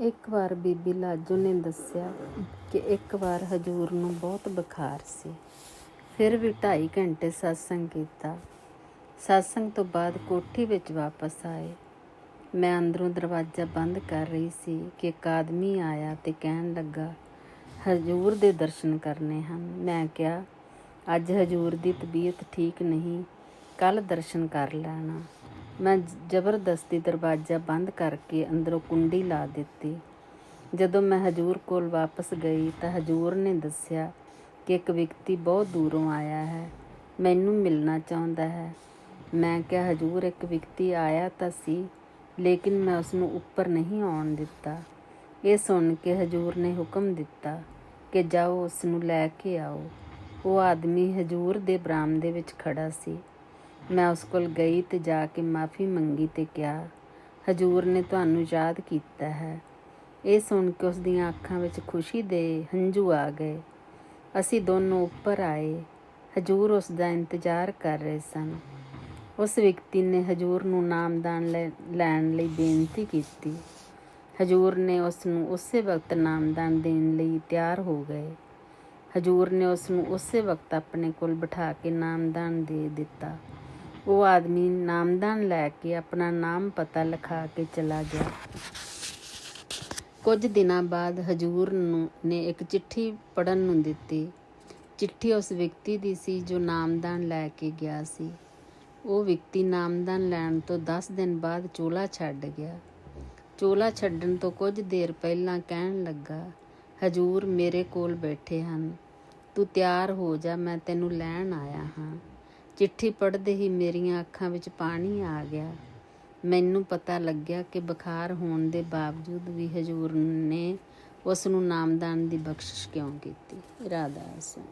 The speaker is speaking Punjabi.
ਇੱਕ ਵਾਰ ਬੀਬੀ ਲਾਜੋ ਨੇ ਦੱਸਿਆ ਕਿ ਇੱਕ ਵਾਰ ਹਜੂਰ ਨੂੰ ਬਹੁਤ ਬੁਖਾਰ ਸੀ। ਫਿਰ ਵੀ 2.5 ਘੰਟੇ satsang ਕੀਤਾ। satsang ਤੋਂ ਬਾਅਦ ਕੋਠੀ ਵਿੱਚ ਵਾਪਸ ਆਏ। ਮੈਂ ਅੰਦਰੋਂ ਦਰਵਾਜ਼ਾ ਬੰਦ ਕਰ ਰਹੀ ਸੀ ਕਿ ਇੱਕ ਆਦਮੀ ਆਇਆ ਤੇ ਕਹਿਣ ਲੱਗਾ, ਹਜੂਰ ਦੇ ਦਰਸ਼ਨ ਕਰਨੇ ਹਨ। ਮੈਂ ਕਿਹਾ, ਅੱਜ ਹਜੂਰ ਦੀ ਤਬੀਅਤ ਠੀਕ ਨਹੀਂ ਕੱਲ ਦਰਸ਼ਨ ਕਰ ਲੈਣਾ। ਮੈਂ ਜ਼ਬਰਦਸਤੀ ਦਰਵਾਜ਼ਾ ਬੰਦ ਕਰਕੇ ਅੰਦਰੋਂ ਕੁੰਡੀ ਲਾ ਦਿੱਤੀ। ਜਦੋਂ ਮੈਂ ਹਜੂਰ ਕੋਲ ਵਾਪਸ ਗਈ ਤਾਂ ਹਜੂਰ ਨੇ ਦੱਸਿਆ ਕਿ ਇੱਕ ਵਿਅਕਤੀ ਬਹੁਤ ਦੂਰੋਂ ਆਇਆ ਹੈ। ਮੈਨੂੰ ਮਿਲਣਾ ਚਾਹੁੰਦਾ ਹੈ। ਮੈਂ ਕਿਹਾ, ਹਜੂਰ, ਇੱਕ ਵਿਅਕਤੀ ਆਇਆ ਤਾਂ ਸੀ, ਲੇਕਿਨ ਮੈਂ ਉਸ ਨੂੰ ਉੱਪਰ ਨਹੀਂ ਆਉਣ ਦਿੱਤਾ। ਇਹ ਸੁਣ ਕੇ ਹਜੂਰ ਨੇ ਹੁਕਮ ਦਿੱਤਾ ਕਿ ਜਾਓ ਉਸ ਨੂੰ ਲੈ ਕੇ ਆਓ। ਉਹ ਆਦਮੀ ਹਜੂਰ ਦੇ ਬਰਾਮਦੇ ਵਿੱਚ ਖੜਾ ਸੀ। ਮੈਂ ਉਸ ਕੋਲ ਗਈ ਤੇ ਜਾ ਕੇ ਮਾਫੀ ਮੰਗੀ ਤੇ ਕਿਹਾ, ਹਜੂਰ ਨੇ ਤੁਹਾਨੂੰ ਯਾਦ ਕੀਤਾ ਹੈ। ਇਹ ਸੁਣ ਕੇ ਉਸ ਦੀਆਂ ਅੱਖਾਂ ਵਿੱਚ ਖੁਸ਼ੀ ਦੇ ਹੰਝੂ ਆ ਗਏ। ਅਸੀਂ ਦੋਨੋਂ ਉੱਪਰ ਆਏ। ਹਜੂਰ ਉਸ ਦਾ ਇੰਤਜ਼ਾਰ ਕਰ ਰਹੇ ਸਨ। ਉਸ ਵਿਅਕਤੀ ਨੇ ਹਜੂਰ ਨੂੰ ਨਾਮਦਾਨ ਲੈ- ਲੈਣ ਲਈ ਬੇਨਤੀ ਕੀਤੀ। ਹਜੂਰ ਨੇ ਉਸ ਨੂੰ ਉਸੇ ਵਕਤ ਨਾਮਦਾਨ ਦੇਣ ਲਈ ਤਿਆਰ ਹੋ ਗਏ। ਹਜੂਰ ਨੇ ਉਸ ਨੂੰ ਉਸੇ ਵਕਤ ਆਪਣੇ ਕੋਲ ਬਿਠਾ ਕੇ ਨਾਮਦਾਨ ਦੇ ਦਿੱਤਾ। ਉਹ ਆਦਮੀ ਨਾਮਦਾਨ ਲੈ ਕੇ ਆਪਣਾ ਨਾਮ ਪਤਾ ਲਿਖਾ ਕੇ ਚਲਾ ਗਿਆ। ਕੁਝ ਦਿਨਾਂ ਬਾਅਦ ਹਜੂਰ ਨੂੰ ਨੇ ਇੱਕ ਚਿੱਠੀ ਪੜਨ ਨੂੰ ਦਿੱਤੀ। ਚਿੱਠੀ ਉਸ ਵਿਅਕਤੀ ਦੀ ਸੀ ਜੋ ਨਾਮਦਾਨ ਲੈ ਕੇ ਗਿਆ ਸੀ। ਉਹ ਵਿਅਕਤੀ ਨਾਮਦਾਨ ਲੈਣ ਤੋਂ 10 ਦਿਨ ਬਾਅਦ ਚੋਲਾ ਛੱਡ ਗਿਆ। ਚੋਲਾ ਛੱਡਣ ਤੋਂ ਕੁਝ ਦੇਰ ਪਹਿਲਾਂ ਕਹਿਣ ਲੱਗਾ, ਹਜੂਰ ਮੇਰੇ ਕੋਲ ਬੈਠੇ ਹਨ। ਤੂੰ ਤਿਆਰ ਹੋ ਜਾ, ਮੈਂ ਤੈਨੂੰ ਲੈਣ ਆਇਆ ਹਾਂ। ਚਿੱਠੀ ਪੜ੍ਹਦੇ ਹੀ ਮੇਰੀਆਂ ਅੱਖਾਂ ਵਿੱਚ ਪਾਣੀ ਆ ਗਿਆ। ਮੈਨੂੰ ਪਤਾ ਲੱਗਿਆ ਕਿ ਬੁਖਾਰ ਹੋਣ ਦੇ ਬਾਵਜੂਦ ਵੀ ਹਜੂਰ ਨੇ ਉਸ ਨੂੰ ਨਾਮਦਾਨ ਦੀ ਬਖਸ਼ਿਸ਼ ਕਿਉਂ ਕੀਤੀ। ਰਾਧਾ ਸਿੰਘ